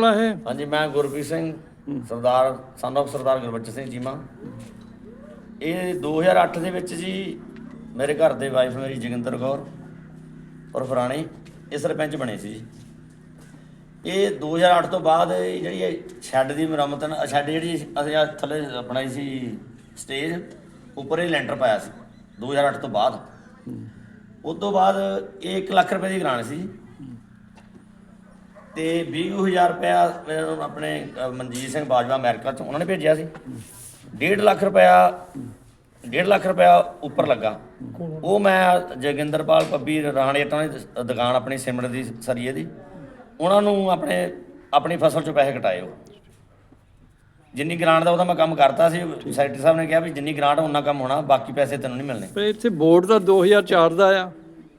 ਵਾਲਾ ਹੈ ਹਾਂਜੀ ਮੈਂ ਗੁਰਪ੍ਰੀਤ ਸਿੰਘ ਸਰਦਾਰ son of ਸਰਦਾਰ ਗੁਰਬਚਨ ਸਿੰਘ ਜੀਮਾ ਇਹ 2008 ਦੇ ਵਿੱਚ ਜੀ ਮੇਰੇ ਘਰ ਦੇ ਵਾਈਫ ਮੇਰੀ ਜੋਗਿੰਦਰ ਕੌਰ ਔਰ ਫਰਾਣੀ ਇਹ ਸਰਪੰਚ ਬਣੇ ਸੀ ਜੀ। ਇਹ 2008 ਤੋਂ ਬਾਅਦ ਜਿਹੜੀ ਇਹ ਸ਼ੈੱਡ ਦੀ ਮੁਰੰਮਤ ਨਾ ਸ਼ੈੱਡ ਜਿਹੜੀ ਅਸੀਂ ਥੱਲੇ ਬਣਾਈ ਸੀ ਸਟੇਜ ਉੱਪਰ ਇਹ ਲੈਂਟਰ ਪਾਇਆ ਸੀ 2008 ਤੋਂ ਬਾਅਦ। ਉਸ ਤੋਂ ਬਾਅਦ ਇਹ 1 ਲੱਖ ਰੁਪਏ ਦੀ ਗ੍ਰਾਂਟ ਸੀ ਜੀ। ਤੇ 20000 ਰੁਪਇਆ ਮੈਨੂੰ ਆਪਣੇ ਅ, ਮਨਜੀਤ ਸਿੰਘ ਬਾਜਵਾ ਅਮਰੀਕਾ ਤੋਂ ਉਹਨਾਂ ਨੇ ਭੇਜਿਆ ਸੀ। 1.5 ਲੱਖ ਰੁਪਇਆ 1.5 ਲੱਖ ਰੁਪਇਆ ਉੱਪਰ ਲੱਗਾ। ਉਹ ਮੈਂ ਜੋਗਿੰਦਰਪਾਲ ਪੱਬੀ ਰਾਣੇ ਟਾਂ ਦੀ ਦ- ਦੁਕਾਨ ਆਪਣੀ ਸਿਮਰਨ ਦੀ ਸਰੀਏ ਦੀ ਉਹਨਾਂ ਨੂੰ ਆਪਣੇ ਆਪਣੀ ਫਸਲ ਚੋਂ ਪੈਸੇ ਕਟਾਏ ਉਹ। ਜਿੰਨੀ ਗ੍ਰਾਂਟ ਦਾ ਉਹਦਾ ਮੈਂ ਕੰਮ ਕਰਤਾ ਸੀ ਸੈਕਟਰੀ ਸਾਹਿਬ ਨੇ ਕਿਹਾ ਵੀ ਜਿੰਨੀ ਗ੍ਰਾਂਟ ਉਹਨਾਂ ਕੰਮ ਹੋਣਾ ਬਾਕੀ ਪੈਸੇ ਤੈਨੂੰ ਨਹੀਂ ਮਿਲਣੇ। ਪਰ ਇੱਥੇ ਬੋਰਡ ਦਾ 2004 ਦਾ ਆ।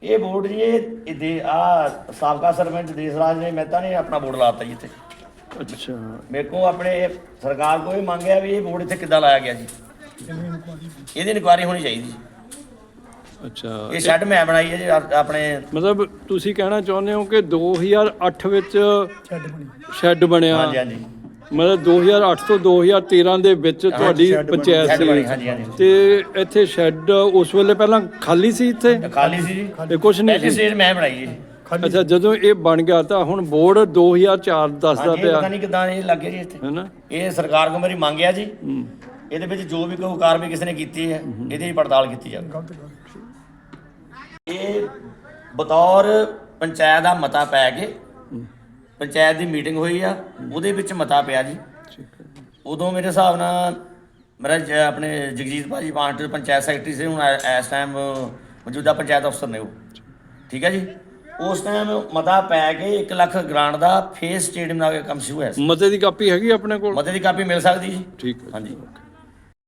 ਇਹ ਬੋਰਡ ਜੀ ਇਹ ਦੇ ਆ ਸਾਬਕਾ ਸਰਪੰਚ ਦੇਸਰਾਜ ਨੇ ਮਹਿਤਾ ਨੇ ਆਪਣਾ ਬੋਰਡ ਲਾਤਾ ਜੀ ਇੱਥੇ। ਅੱਛਾ। ਮੇਰੇ ਕੋ ਆਪਣੇ ਸਰਕਾਰ ਕੋਲ ਵੀ ਮੰਗਿਆ ਵੀ ਇਹ ਬੋਰਡ ਇੱਥੇ ਕਿੱਦਾਂ ਲਾਇਆ ਗਿਆ ਜੀ। ਇਹਦੀ ਇਨਕੁਆਰੀ ਹੋਣੀ ਚਾਹੀਦੀ ਅੱਛਾ। ਇਹ ਸ਼ੈੱਡ ਮੈਂ ਬਣਾਈ ਹੈ ਜੀ ਆਪ- ਆਪਣੇ ਮਤਲਬ ਤੁਸੀਂ ਕਹਿਣਾ ਚਾਹੁੰਦੇ ਹੋ ਕਿ 2008 ਵਿੱਚ ਸ਼ੈੱਡ ਬਣਿਆ। ਹਾਂਜੀ ਹਾਂਜੀ। ਮਤਲਬ 2008 ਤੋਂ 2013 ਦੇ ਵਿੱਚ ਤੁਹਾਡੀ ਪੰਚਾਇਤ ਸੀ। ਹਾਂਜੀ ਹਾਂਜੀ ਤੇ ਇੱਥੇ ਸ਼ੈੱਡ ਉਸ ਵੇਲੇ ਪਹਿਲਾਂ ਖਾਲੀ ਸੀ ਇੱਥੇ? ਖਾਲੀ ਸੀ ਜੀ। ਤੇ ਕੁਝ ਨਹੀਂ ਸੀ? ਸਟੇਜ ਮੈਂ ਬਣਾਈ ਜੀ। ਅੱਛਾ ਜਦੋਂ ਇਹ ਬਣ ਗਿਆ ਤਾਂ ਹੁਣ ਬੋਰਡ 2004 ਦੱਸਦਾ ਪਿਆ। ਪਤਾ ਨਹੀਂ ਕਿੱਦਾਂ ਇਹ ਲੱਗੇ ਜੀ ਇੱਥੇ। ਹੈਨਾ? ਇਹ ਸਰਕਾਰ ਕੋਲ ਮੇਰੀ ਮੰਗ ਹੈ ਜੀ। ਇਹਦੇ ਵਿੱਚ ਜੋ ਵੀ ਕੋਈ ਕਾਰਵਾਈ ਕਿਸੇ ਨੇ ਕੀਤੀ ਹੈ ਇਹਦੀ ਵੀ ਪੜਤਾਲ ਕੀਤੀ ਜਾਵੇ। ਇਹ ਬਤੌਰ ਪੰਚਾਇਤ ਦਾ ਮਤਾ ਪੈ ਕੇ ਪੰਚਾਇਤ ਦੀ ਮੀਟਿੰਗ ਹੋਈ ਆ ਉਹਦੇ ਵਿੱਚ ਮਤਾ ਪਿਆ ਜੀ। ਉਦੋਂ ਮੇਰੇ ਹਿਸਾਬ ਨਾਲ ਮੇਰਾ ਜ- ਆਪਣੇ ਜਗਜੀਤ ਭਾਜੀ ਪਾਂਟ ਪੰਚਾਇਤ ਸੈਕਟਰੀ ਸੀ ਹੁਣ ਐ- ਇਸ ਟਾਈਮ ਮੌਜੂਦਾ ਪੰਚਾਇਤ ਅਫਸਰ ਨੇ ਉਹ। ਠੀਕ ਹੈ ਜੀ? ਉਸ ਟਾਈਮ ਮਤਾ ਪੈ ਕੇ 1 ਲੱਖ ਗ੍ਰਾਂਟ ਦਾ ਫੇਸ ਸਟੇਡੀਅਮ ਦਾ ਕੰਮ ਸ਼ੁਰੂ ਹੋਇਆ ਸੀ। ਮਤੇ ਦੀ ਕਾਪੀ ਹੈਗੀ ਆਪਣੇ ਕੋਲ? ਮਤੇ ਦੀ ਕਾਪੀ ਮਿਲ ਸਕਦੀ ਜੀ। ਠੀਕ ਹੈ ਹਾਂਜੀ।